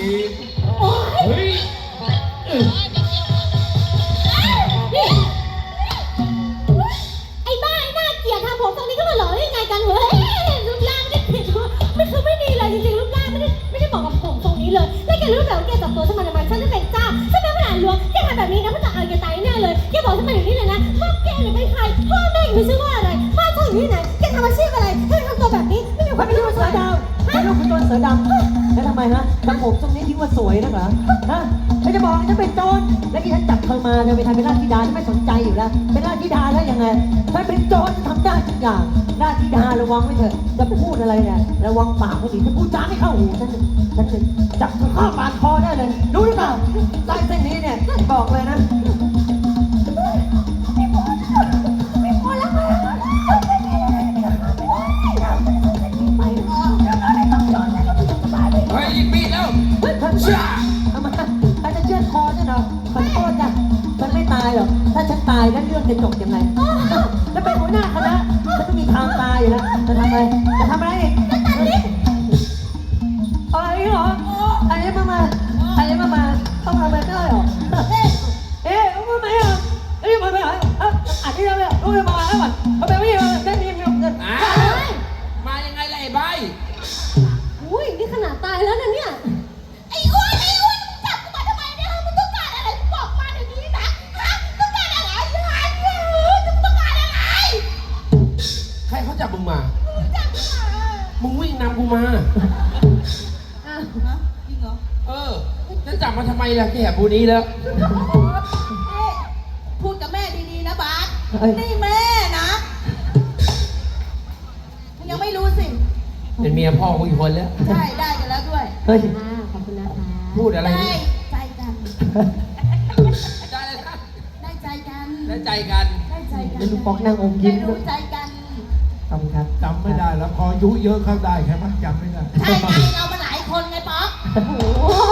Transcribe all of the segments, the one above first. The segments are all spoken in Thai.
ดีเฮ้ยเออนี่ไอ้บ้าไอ้หน้าเกลียดทำผมตรงนี้ก็มาหล่อได้ยังไงกันเฮ้ยรูปร่างไม่ได้ผิดไม่คือไม่ดีเลยจริงๆรูปร่างไม่ได้ไม่ได้เหมาะกับผมตรงนี้เลย แล้วแกรู้แบบว่าแกจับตัวฉันมาทำไมฉันจะเป็นเจ้าฉันเป็นพระหลานหลวงแกทำแบบนี้นะพระเจ้าเอาแกตายแน่เลยแกบอกฉันมาอย่างนี้เลยนะว่าแกเนี่ยเป็นใครพ่อแม่ไม่ชื่อว่าอะไรบ้านช่องอยู่ที่ไหนแกทำอาชีพอะไรถ้าทำตัวแบบนี้ไม่มีความเป็นรู้ว่าเสือดาว ฮะไม่รู้คุณตัวเสือดำแล้วทำไมฮะทำผมตรงนี้ทิ้งว่าสวยนักเหรอฮะฉันจะบอกฉันเป็นโจรแล้วที่ฉันจับเธอมาเธอไปทำเป็นราชธิดาฉันไม่สนใจอยู่แล้ว เป็นราชธิดาแล้วยังไงถ้าเป็นโจรทำได้ทุกอย่างราชธิดาระวังไว้เถอะจะพูดอะไรเนี่ยระวังปากให้ดีถ้าพูดจาไม่เข้าหูฉันฉันจะจับเธอข้าปาดคอได้เลยรู้หรือเปล่าใต้เส้นนี้เนี่ยบอกเลยนะาฉันตายแล้วเรื่องจะจบยังไงแล้วเป็นหัวหน้าคณะฉันก็มีทางตายอยู่แล้วจะทำอะไรจะทำอะไรอีกอ นี้แล้วเอ๊ะพูดกับแม่ดีๆนะบาสเอ้ย นี่แม่นะมึงยังไม่รู้สิ เป็นเมียพ่อกูอีกคนแล้ว ใช่ ได้กันแล้วด้วย เฮ้ยอ่าขอบคุณนะคะพูดอะไรได้นี่ใจกัน ได้เลยนะได้ใจกัน ได้ใจกันได้ใจกันแล้วลูกป๊อกนั่งอมยิ้ได้มรู้ใจกัน ขอบคุณครับจำไม่ได้แล้วพออายุเยอะเข้าได้ใช่ไหมจำไม่ได้ ใช่ไงเรามาหลายคนไงป๊อกโอ้โหหล่อเลือก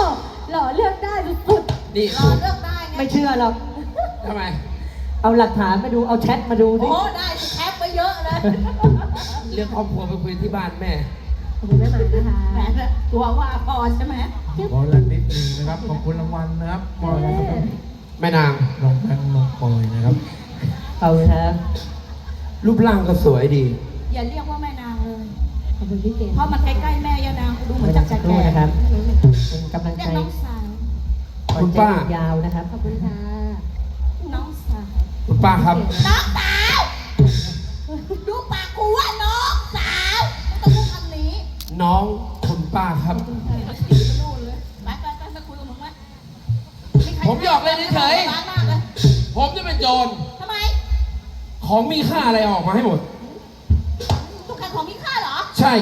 ได้ สุดนี่รอเลือกได้ไงไม่เชื่อหรอก ทำไม เอาหลักฐานมาดู เอาแชทมาดูสิโอ้ได้แคปไปเยอะเลยเรื่องครอบครัวไปคุยที่บ้านแม่ๆขอบคุณแม่หมานะคะแหมตัวว่าพอใช่ไหมขอละนิดนึงนะครับ ขอบคุณรางวัลนะครับมอบให้กับแม่นางน้องแพงน้องปอยนะครับ เอาเลยครับรูปร่างก็สวยดี อย่าเรียกว่าแม่นางเลย ขอบคุณพี่เกมเพราะมันใกล้ๆแม่ย่านางดูเหมืไม่อนต้จัองกสัรกครู่แก่นะครับเป็นกำลังเรียใจ กน้องสาว คุณป้าขอใจยาวนะครับ ขอบคุณค่ะ น้องสาวคุณป้าครับ น้องสาวดูปากกูว่าน้องสาวไม่ต้องพูดคำนี้น้องคุณป้าครับเออสีไปนู่นเลยไปไปไปไปคุยกับมึงไหมใครผมหยอกเล่นเฉยๆร้านมากเลยผมจะเป็นโจร ทำไมของมีค่าอะไรออกมาให้หมดต้องการของมีค่าเหรอใช่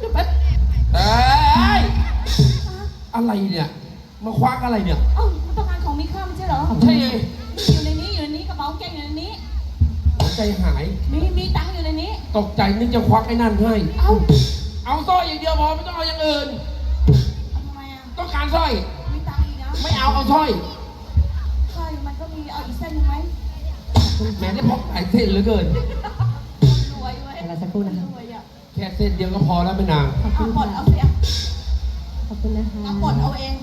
เดี๋ยวแป๊บเอ้ยอะไรเนี่ย มาควักอะไรเนี่ยเอ้ามันต้องการของมีค่าไม่ใช่เหรอใช่ไงนี่อยู่ในนี้อยู่ในนี้กระเป๋ากางเกงอยู่ในนี้ หัวใจหาย มีมีตังค์อยู่ในนี้ ตกใจนึกจะควักไอ้นั่นให้ เอ้าเอาสร้อยอย่างเดียวพอไม่ต้องเอาอย่างอื่น เอาทำไมอะต้องการสร้อย มีตังค์อีกนะไม่เอาเอาสร้อยใช่มันก็มีเอาอีกเส้นหนึ่งไหมแหม้ได้พกหลายเส้นเหลือเกิน รวยเว้ยเวลาสักครู่นะครับรวยอะแค่เส้นเดียวก็พอแล้วไม่นางขอบเอาคุณกดค่ะเอาเสียขอบคุณนะคะ เอากดเอาเอง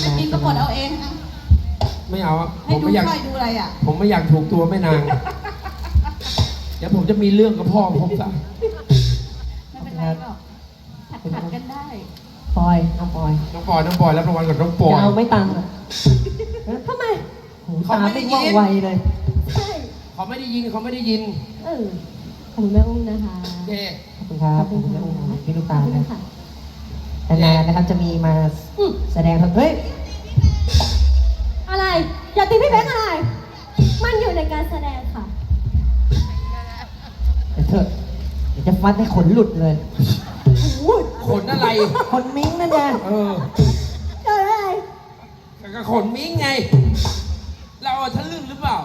ไม่จริงก็กดเอาเองอะไม่เอาอะผให้มดูไม่อยาก สร้อยดูอะไรอะ ผมไม่อยากถูกตัวแม่นาง เดี๋ยวผมจะมีเรื่องกับพ่อผมซะไม่เป็นไรหรอกขัดขัดกันได้ ปอยน้องปอยน้องปอยน้องปอยรับรางวัลกับน้องปอย จะเอาไม่ตังค์อะทำไมหูตาไม่ว่องไวเลย ใช่ เขาไม่ได้ยินเขาไม่ได้ยินเออ ขอบคุณแม่อุ้มนะคะโอเคขอบคุณครับขอบคุณค่ะพี่ลูกขตาอบลคุณนะค่ะ นานๆนะครับจะมีมาอืม แสดงครับเฮ้ยอะไร อย่าตีพี่แบงค์อะไร มันอยู่ในการแสดงค่ะ เดี๋ยวเถอะเดี๋ยวจะฟัดให้ขนหลุดเลย ขนอะไร ขนมิ้งนั่นไงเออเกิดอะไรแต่ก็ขนมิ้งไง เราอะทะลึ่งหรือเปล่า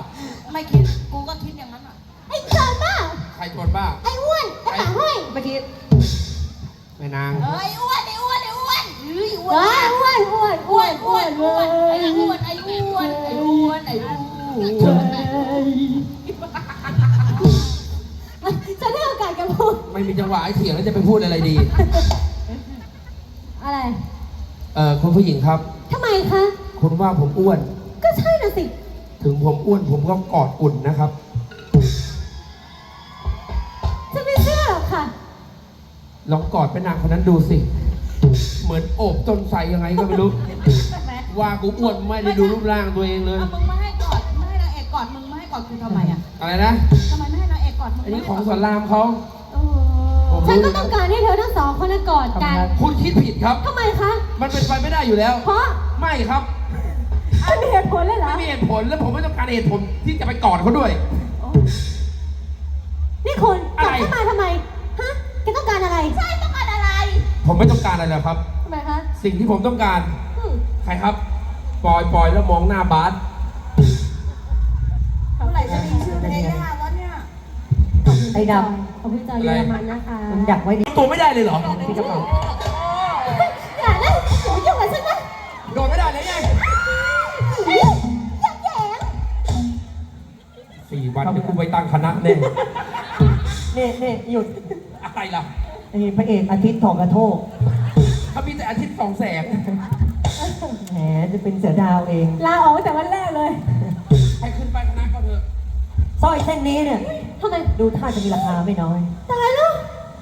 ไม่คิด กูก็คิดอย่างนั้นอะ ไอ้เกิดบ้า ใครโจรบ้า ไอ้อ้วน ไอ้ป่าห้อยเมื่อกี้แม่นาง เอ้ยอ้วนไอ้ อ้วนอ้วนอ้ยอ้วนอ้วนอ้วนอ้ววนนอ้อ้ววนนอ้อ้ววนนไอ้อ้วนไอ้อ้วนไอ้อ้วนไอ้อ้วนฉันได้โอกาสแกพูดไม่มีจังหวะไอ้เถียงแล้วจะไปพูดอะไรดี อะไรเอ่อคุณผู้หญิงครับ ทำไมคะ คุณว่าผมอ้วน ก็ใช่น่ะสิ ถึงผมอ้วนผมก็กอดอุ่นนะครับ จะไม่เชื่อหรอกค่ะ ลองกอดไปนางคนนั้นดูสิ เหมือนโอบต้นไทรยังไงก็ไม่รู้ใช่ไหมว่ากูอ้วนไม่ได้ดูรูปร่างตัวเองเลย เอามึงมาให้กอดไม่ให้นางเอกกอดมึงมาให้กอดกูทำไมอะอะไรนะ ทำไมไม่ให้นางเอกกอดมึงอันนี้ไม่ของให้กสดอนรามเขาเออผมฉันรู้ก็ต้องการให้เธอทั้งสองคนน่ะกอดกันคุณคิดผิดครับ ทำไมคะ มันเป็นไปไม่ได้อยู่แล้ว เพราะไม่ครับ มันมีเหตุผลเลยเหรอ ไม่มีเหตุผลและผมไม่ต้องการเหตุผลที่จะไปกอดเขาด้วย นี่คุณกอะลับไรเข้ามาทำไม ฮะแกต้องการอะไร ใช่ต้องการอะไร ผมไม่ต้องการอะไรแล้วครับ ทำไมคะสิ่งที่ผมต้องการ อืมใครครับ ปล่อยปล่อยแล้วมองหน้าบาสเมื่อไหร่จะมีชื่อเพลงได้วะเนี่ยไอ้ดขอบคุณจอยเยอรมันนะคะำมึงดักไว้ดิตัวไม่ได้เลยเหรอที่กระเป๋าอย่านะอย่ายุ่งกับฉันนะโดนไม่ได้เลยไงอย่าแหยงสี่วันเดี๋ยวกูไปตั้งคณะแน่เนี่ยเนี่ยหยุดอะไรล่ะ ไอ้พระเอกอาทิตย์ทองกระโทกเขามีแต่อาทิตย์สองแสงแหมจะเป็นเสือดาวเองลาออกตั้งแต่วันแรกเลยให้ขึ้นไปคณะก็เถอะสร้อยเส้นนี้เนี่ย ทำไมดูท่าจะมีราคาไม่น้อย ตายแล้ว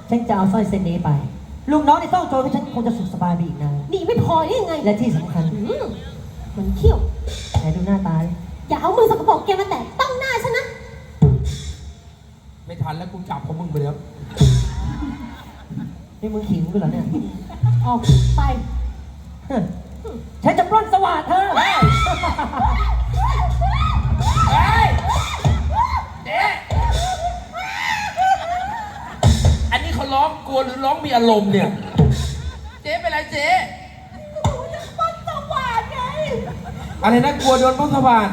ฉันจะเอาสร้อยเส้นนี้ไปลุงน้องในต้องโจรให้ฉันคงจะสุขสบายไปอีกนานหนีไม่พอนี่ยังไงและที่สำคัญอืมเหมือนเขี้ยว ไหนดูหน้าตาดิอย่าเอามือสกปรกแกมาแตะต้องหน้าฉันนะ ไม่ทันแล้วกูจับของมึงไปแล้ว นี่มึงขิงกูเหรอเนี่ยออกไปฮะฉันจะปล้นสวัสดเธอเฮ้ยเจ๊อันนี้เขาร้องกลัวหรือร้องมีอารมณ์เนี่ย เจ๊เป็นไรเจ๊ต้นสว่านไงอะไรนะกลัวโดนพุทธบาท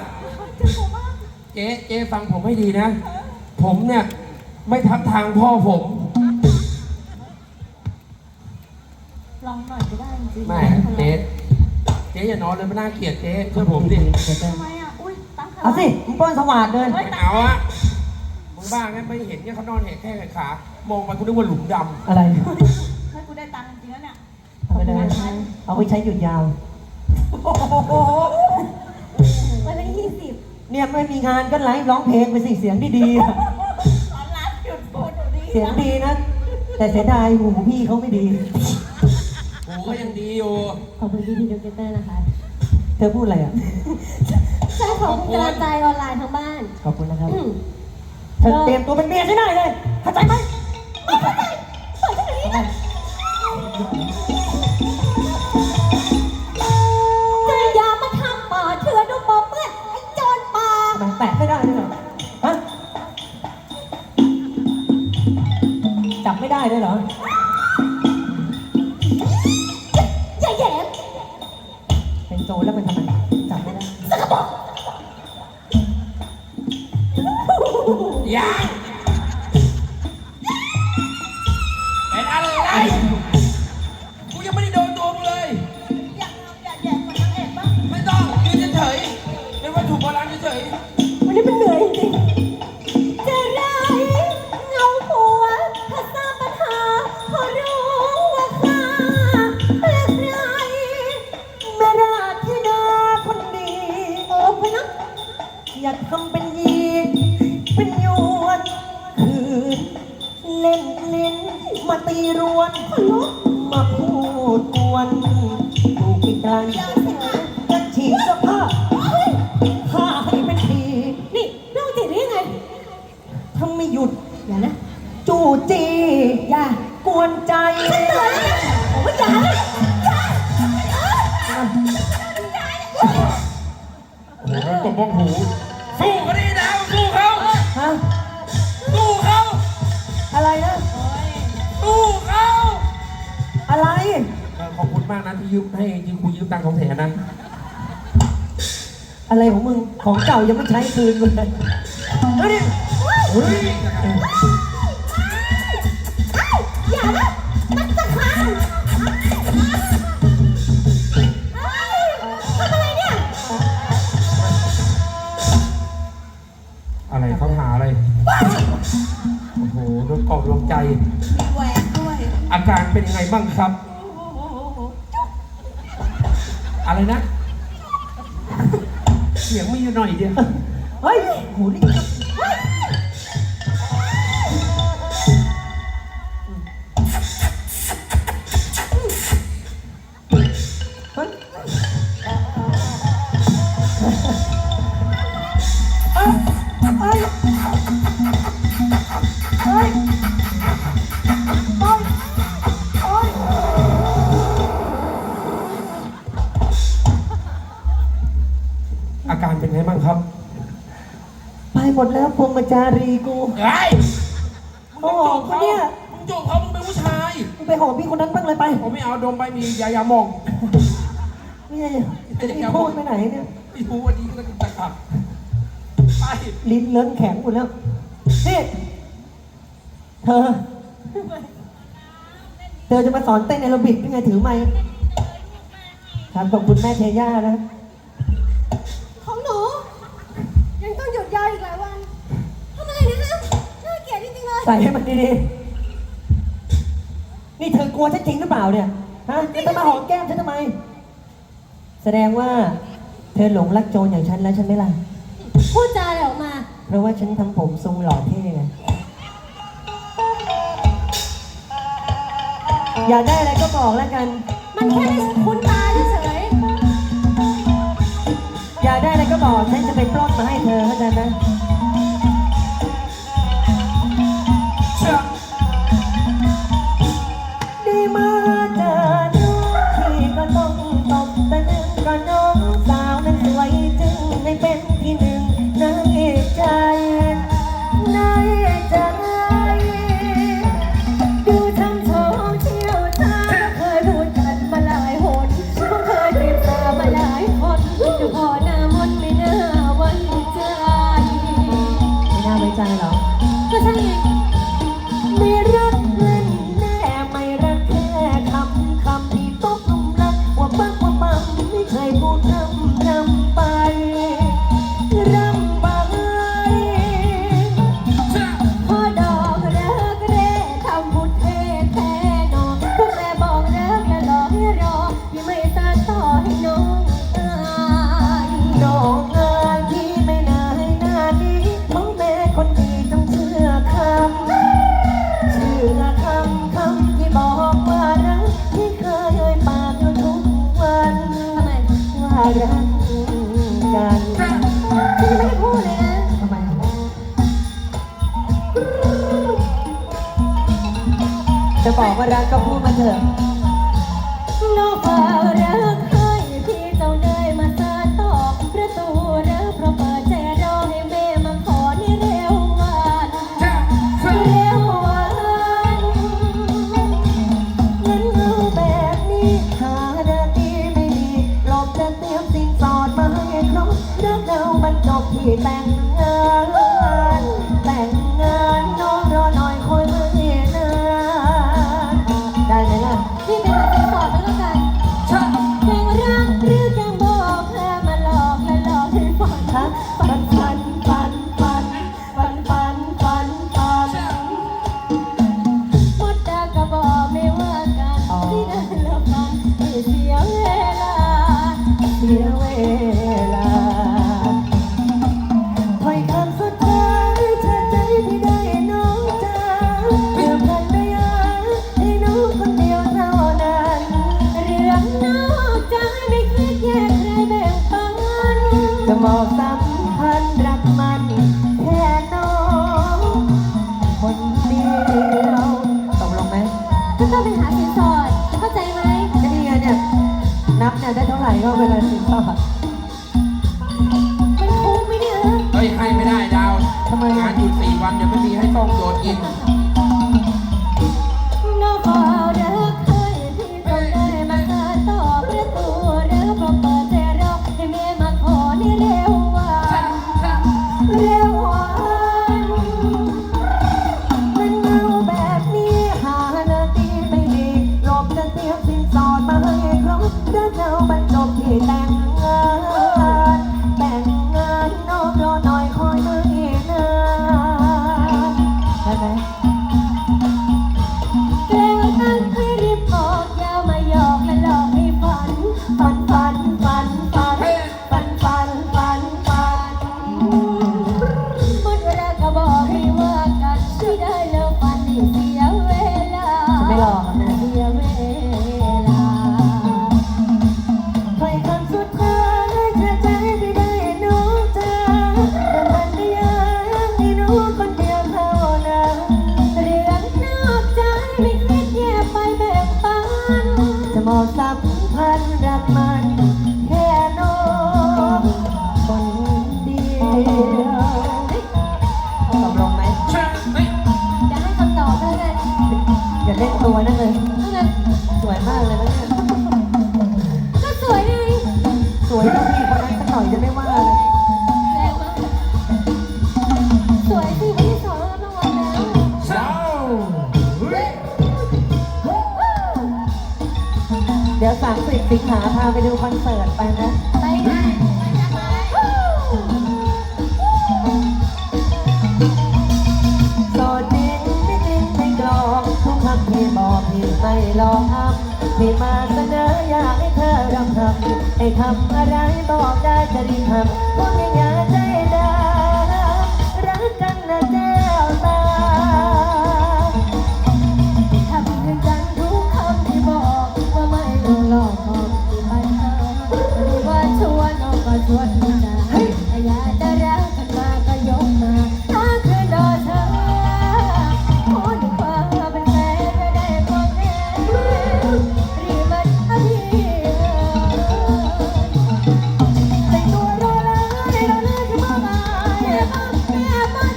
เจ๊เจ๊ฟังผมให้ดีนะ ผมเนี่ย ไม่ทับทางพ่อผม ลองหน่อยก็ได้จริงๆไม่เจ๊เจ๊อย่านอนเลยไม่น่าเกลียดเจ๊ช่วยผมดิทำไมอะ อุ้ยตั้งขาเอาสิมึงปล้นสวัสดเลย ไม่เอาอะมึงบ้าไงไม่เห็นเนี่ยเขานอนแหกแค่ขามองไปกูนึกว่าหลุมดอะไร ให้กูได้ตังค์จริงๆแล้วเนี่ยเอาไปเลย เอาไปใช้หยุดยาว วันละยี่สิบเนี่ยไม่มีงานก็ไลฟ์ร้องเพลงไปสิเสียงดีๆอะตอนรับหยุดพูดอยู่ดีเสียงดีนะ แต่เสียดายหูพี่เขาไม่ดีำ กูก็ยังดีอยู่ขอบคุณพี่พีดูเกเตอร์นะคะ เธอพูดอะไรอะ ใช่ขอบคุณกำลังใจออนไลน์ทั้งบ้านขอบคุณนะครับอืมเธอเตรียมตัวเป็นเมียใช่ได้เลยเข้าใจไหมจะอย่ามาทำป่าเถื่อนดูปอเปื้อนไอ้โจรป่า ทำไมแตะไม่ได้เลยเหรอฮะจับไม่ได้เลยเหรอ ถู เก่ายังไม่ใช้คืนเลยเฮ้ยเอย่านะมันจะพังทำอะไรเนี่ย อะไรเขาหาอะไร โอ้โหรถกอบลงใจ แหวนด้วย อาการเป็นยังไงบ้างครับ อะไรนะ yeah. หมดแล้วพงมจารีกูไอ้มึงจูบเขาเนี่ยมึงจูบเขามึงเป็นผู้ชายมึงไปหอมพี่คนนั้นบ้างเลยไปผมไม่เอาดมไปมียายามองนี่ไงพี่พูดไปไหนเนี่ยพี่พูดวันนี้ก็จะกลับไปลิ้นเลิ้นแข็งหมดแล้วนี่เธอเธอจะมาสอนเต้นในโรบิกยังไงถือไหมค์ครับขอบคุณแม่เทย่านะ ใส่ให้มันดีๆ นี่เธอกลัวฉันจริงหรือเปล่าเนี่ย ฮะจะมาหอมแก้มฉันทำไม แสดงว่าเธอหลงรักโจรอย่างฉันแล้วใช่ไหมล่ะ พูดจาออกมา เพราะว่าฉันทำผมทรงหล่อเท่ไง อยากได้อะไรก็บอกแล้วกัน มันแค่ได้คุ้นตาเฉยอยากได้อะไรก็บอก ฉันจะไปปล้นมาให้เธอเข้าใจไหม คนดีต้องเชื่อคำเชื่อคำคำที่บอกว่ารักที่เคยปากอยู่ทุกวันทำไมว่ารักกันจะบอกว่ารักก็พูดมาเถอะ ขาพาไปดูคอนเสิร์ตไปนะ ไปจริงไม่เน้นไม่กองทุกคำที่บอกพี่ไม่ลองทำพี่มาเสนออยากให้เธอรำทำไอ้คำอะไรบอกได้จะรีบทำพูดง่ายๆใจได้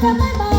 ทำไม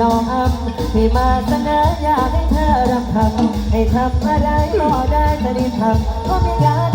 ลองอัพที่มาเสนออยากให้เธอรับทำให้ทำอะไรก็ได้แต่นี่ทำก็มีได้